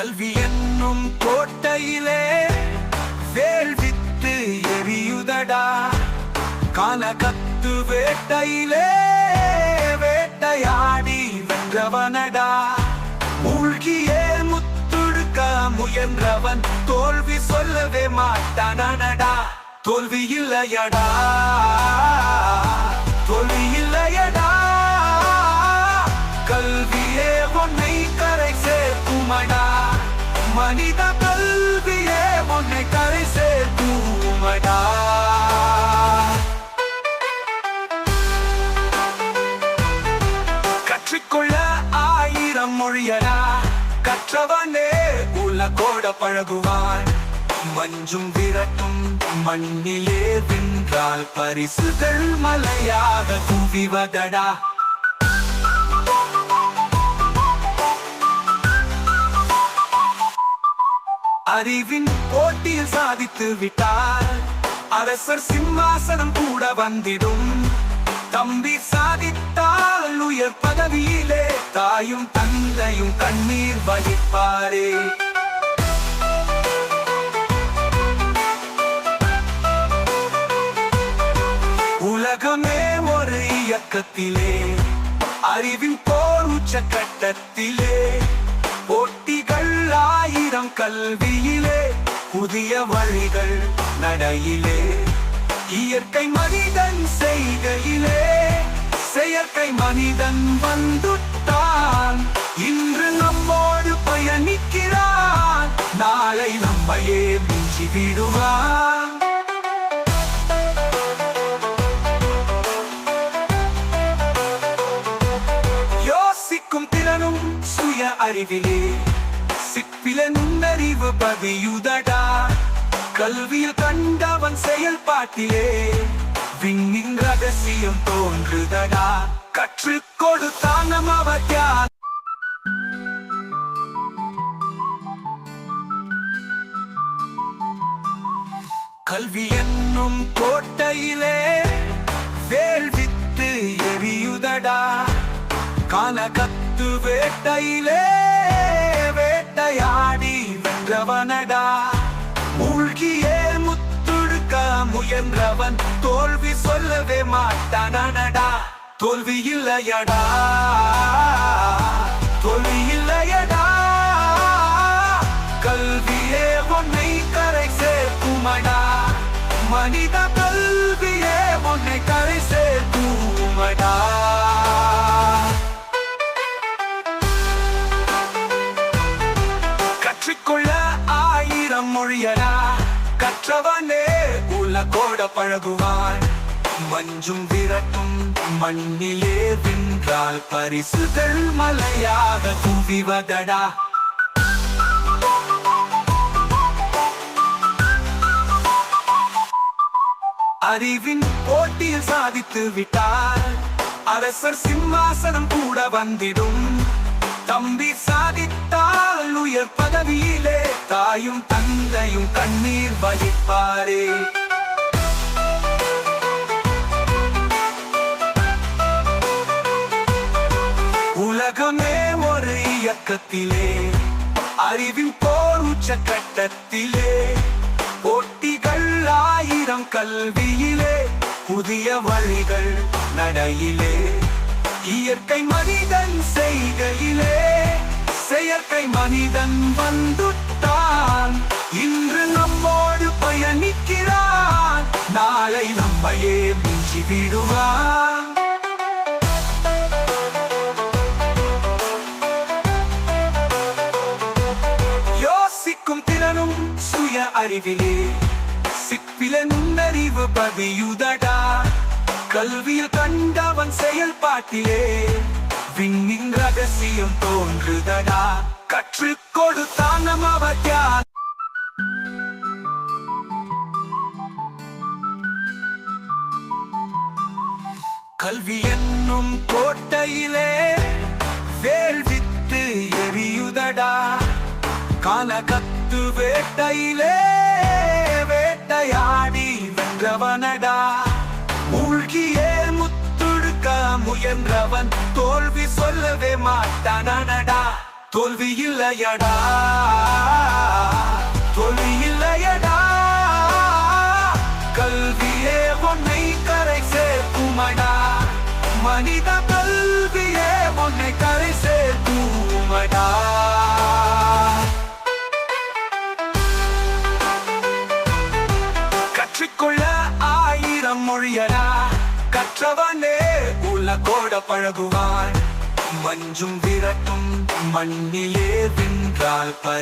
கல்வி என்னும் கோட்டையிலே வேள்வித்து எரியுதடா. கால கத்து வேட்டையிலே வேட்டையாடி வென்றவனடா. மூழ்கியே முத்துடுக்க முயன்றவன் தோல்வி சொல்லவே மாட்டானடா. தோல்வி இல்லையடா தோல்வி இல்லையடா. மனித கல்வியே உன்னை கரை சேர்த்துமடா கற்றுக்கொள்ள ஆயிரம் மொழியடா. கற்றவனே உலகோட பழகுவான். மஞ்சும் விரட்டும் மண்ணிலே வென்றால் பரிசுகள் மலையாக குவிவதடா. அறிவின் போட்டியில் சாதித்து விட்டார். அரசர் சிம்மாசனம் கூட வந்திடும். தம்பி சாதித்தால் உயர் பதவியிலே தாயும் தந்தையும் கண்ணீர் வகிப்பாரே. உலகமே ஒரு இயக்கத்திலே அறிவின் போர் உச்ச கட்டத்திலே போட்டி ஆயிரம் கல்வியிலே புதிய வழிகள் நடையிலே. இயற்கை மனிதன் செய்கையிலே செயற்கை மனிதன் வந்துட்டான். இன்று நம்மோடு பயணிக்கிறான். நாளை நம்மையே மிஞ்சி விடுவான். யோசிக்கும் திறனும் சுய அறிவிலே. சிற்பில நுண்ணறிவு பதியுதடா. கல்வியில் கண்டவன் செயல்பாட்டிலே விண்ணின் ரகசியம் தோன்றுதடா. கற்றுக் கொடுத்தான் நமவத்யா கல்வி என்னும் கோட்டையிலே வேள்வித்து எரியுதடா. கானகத்து வேட்டையிலே முயன்றவனடா மூழ்கியே முத்துழுக்க முயன்றவன். தோல்வி சொல்லவே மாட்டானடா தோல்வி இல்லையடா. கற்றவனே உலகோட பழகுவான் மஞ்சும் விரட்டும் மண்ணிலே வென்றால் பரிசுகள் மலையாக குவிவதடா. அறிவின் போட்டியில் சாதித்து விட்டார் அரசர் சிம்மாசனம் கூட வந்திடும். தம்பி சாதித்து சாதித்தால் உயர் பதவியிலே தாயும் தந்தையும் கண்ணீர் வகிப்பாரே. உலகமே ஒரு இயக்கத்திலே அறிவின் போர் உச்ச கட்டத்திலே போட்டிகள் ஆயிரம் கல்வியிலே புதிய வழிகள் நடையிலே இயற்கை மனிதன் செய்கையிலே. செயற்கை மனிதன் வந்துட்டான். இன்று நம்மோடு பயணிக்கிறான். நாளை நம்மையே மிஞ்சி விடுவான். யோசிக்கும் திறனும் சுய அறிவிலே. சிற்பில நுண்ணறிவு பதியுதடா. கல்வியில் கண்டவன் செயல்பாட்டிலே. விண்ணின் ரகசியம் தோன்றுதடா. கற்றுக் கொடுத்தான் நமவத்யா கல்வி என்னும் கோட்டையிலே வேள்வித்து எரியுதடா. கானகத்து வேட்டையிலே வேட்டையாடி வென்றவனடா. மூழ்கியே முத்துடுக்க முயன்றவன் சொல்லவே மாட்டானடா தோல்வி இல்லையடா. தோல்வி இல்லையடா. கல்வியே உன்னை கரை சேர்க்குமடா. மனித கல்வியே உன்னை கரை சேர்க்குமடா. கற்றுக்கொள்ள ஆயிரம் மொழியடா. கற்றவனே உள்ள கோட பழகுவான். மஞ்சும் விரட்டும் மண்ணிலே வென்றால் பரி